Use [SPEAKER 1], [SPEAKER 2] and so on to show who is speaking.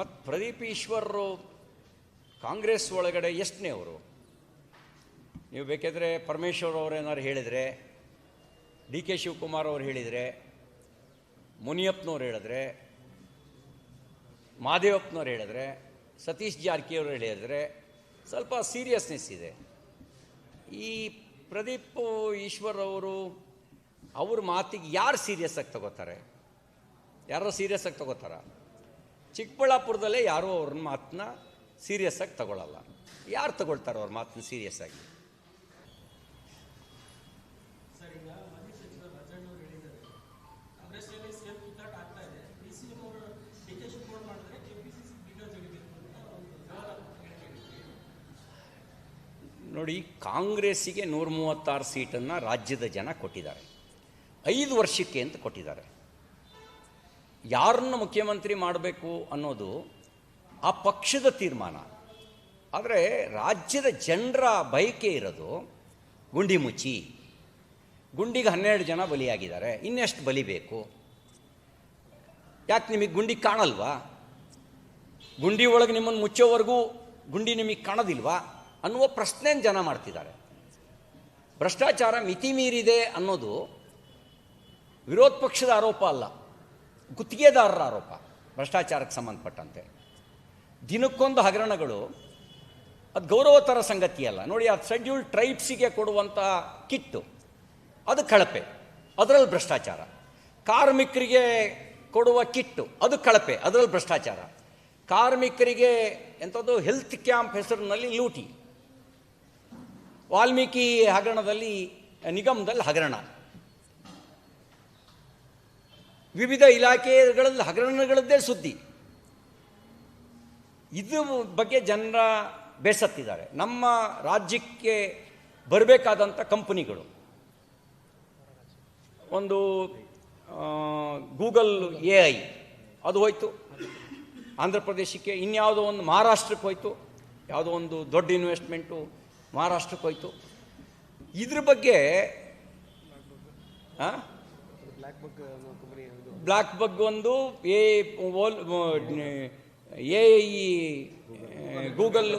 [SPEAKER 1] ಮತ್ತು ಪ್ರದೀಪ್ ಈಶ್ವರರು ಕಾಂಗ್ರೆಸ್ ಒಳಗಡೆ ಎಷ್ಟನೇ ಅವರು? ನೀವು ಬೇಕಾದರೆ ಪರಮೇಶ್ವರ್ ಅವರು ಏನಾದ್ರು ಹೇಳಿದರೆ ಡಿ ಕೆ ಶಿವಕುಮಾರ್ ಅವರು ಹೇಳಿದರೆ, ಮುನಿಯಪ್ಪನವ್ರು ಹೇಳಿದ್ರೆ, ಮಾದೇವಪ್ಪನವ್ರು ಹೇಳಿದ್ರೆ, ಸತೀಶ್ ಜಾರಕಿಯವರು ಹೇಳಿದರೆ ಸ್ವಲ್ಪ ಸೀರಿಯಸ್ನೆಸ್ ಇದೆ. ಈ ಪ್ರದೀಪ್ ಈಶ್ವರ್ ಅವರು ಅವ್ರ ಮಾತಿಗೆ ಯಾರು ಸೀರಿಯಸ್ ಆಗಿ ತಗೋತಾರೆ? ಯಾರೋ ಸೀರಿಯಸ್ ಆಗಿ ತಗೋತಾರ? ಚಿಕ್ಕಬಳ್ಳಾಪುರದಲ್ಲೇ ಯಾರೂ ಅವ್ರ ಮಾತನ್ನ ಸೀರಿಯಸ್ ಆಗಿ ತಗೊಳ್ಳಲ್ಲ ಯಾರು ತಗೊಳ್ತಾರೆ ಅವ್ರ ಮಾತನ್ನ ಸೀರಿಯಸ್ ಆಗಿ. ನೋಡಿ ಕಾಂಗ್ರೆಸ್ಸಿಗೆ ನೂರ ಮೂವತ್ತಾರು ಸೀಟನ್ನು ರಾಜ್ಯದ ಜನ ಕೊಟ್ಟಿದ್ದಾರೆ. ಐದು ವರ್ಷಕ್ಕೆ ಅಂತ ಕೊಟ್ಟಿದ್ದಾರೆ. ಯಾರನ್ನು ಮುಖ್ಯಮಂತ್ರಿ ಮಾಡಬೇಕು ಅನ್ನೋದು ಆ ಪಕ್ಷದ ತೀರ್ಮಾನ. ಆದರೆ ರಾಜ್ಯದ ಜನರ ಬಯಕೆ ಇರೋದು ಗುಂಡಿ ಮುಚ್ಚಿ, ಗುಂಡಿಗೆ ಹನ್ನೆರಡು ಜನ ಬಲಿಯಾಗಿದ್ದಾರೆ, ಇನ್ನೆಷ್ಟು ಬಲಿಬೇಕು ಯಾಕೆ ನಿಮಗೆ ಗುಂಡಿ ಕಾಣಲ್ವಾ? ಗುಂಡಿ ಒಳಗೆ ನಿಮ್ಮನ್ನು ಮುಚ್ಚೋವರೆಗೂ ಗುಂಡಿ ನಿಮಗೆ ಕಾಣೋದಿಲ್ವಾ ಅನ್ನುವ ಪ್ರಶ್ನೆ ಜನ ಮಾಡ್ತಿದ್ದಾರೆ. ಭ್ರಷ್ಟಾಚಾರ ಮಿತಿ ಮೀರಿದೆ ಅನ್ನೋದು ವಿರೋಧ ಪಕ್ಷದ ಆರೋಪ ಅಲ್ಲ. ಗುತ್ತಿಗೆದಾರರ ಆರೋಪ, ಭ್ರಷ್ಟಾಚಾರಕ್ಕೆ ಸಂಬಂಧಪಟ್ಟಂತೆ. ದಿನಕ್ಕೊಂದು ಹಗರಣಗಳು, ಅದು ಗೌರವತರ ಸಂಗತಿ ಅಲ್ಲ. ನೋಡಿ ಆ ಶೆಡ್ಯೂಲ್ಡ್ ಟ್ರೈಬ್ಸಿಗೆ ಕೊಡುವಂಥ ಕಿಟ್ಟು, ಅದು ಕಳಪೆ, ಅದರಲ್ಲಿ ಭ್ರಷ್ಟಾಚಾರ. ಕಾರ್ಮಿಕರಿಗೆ ಕೊಡುವ ಕಿಟ್ಟು, ಅದು ಕಳಪೆ, ಅದರಲ್ಲಿ ಭ್ರಷ್ಟಾಚಾರ. ಕಾರ್ಮಿಕರಿಗೆ ಎಂಥದ್ದು ಹೆಲ್ತ್ ಕ್ಯಾಂಪ್ ಹೆಸರಿನಲ್ಲಿ ಲೂಟಿ. ವಾಲ್ಮೀಕಿ ಹಗರಣದಲ್ಲಿ, ನಿಗಮದಲ್ಲಿ ಹಗರಣ. ವಿವಿಧ ಇಲಾಖೆಗಳಲ್ಲಿ ಹಗರಣಗಳದ್ದೇ ಸುದ್ದಿ. ಇದು ಬಗ್ಗೆ ಜನರ ಬೇಸತ್ತಿದ್ದಾರೆ. ನಮ್ಮ ರಾಜ್ಯಕ್ಕೆ ಬರಬೇಕಾದಂಥ ಕಂಪನಿಗಳು. ಒಂದು ಗೂಗಲ್ ಎ ಐ ಅದು ಹೋಯಿತು. ಆಂಧ್ರ ಪ್ರದೇಶಕ್ಕೆ ಇನ್ಯಾವುದೋ ಒಂದು ಮಹಾರಾಷ್ಟ್ರಕ್ಕೆ ಹೋಯ್ತು. ಯಾವುದೋ ಒಂದು ದೊಡ್ಡ ಇನ್ವೆಸ್ಟ್ಮೆಂಟು ಮಹಾರಾಷ್ಟ್ರಕ್ಕೆ ಹೋಯಿತು. ಇದ್ರ ಬಗ್ಗೆ, ಆ? ಬ್ಲ್ಯಾಕ್ ಬಗ್ ಒಂದು ಎ ಓಲ್ ಎ ಐ ಗೂಗಲ್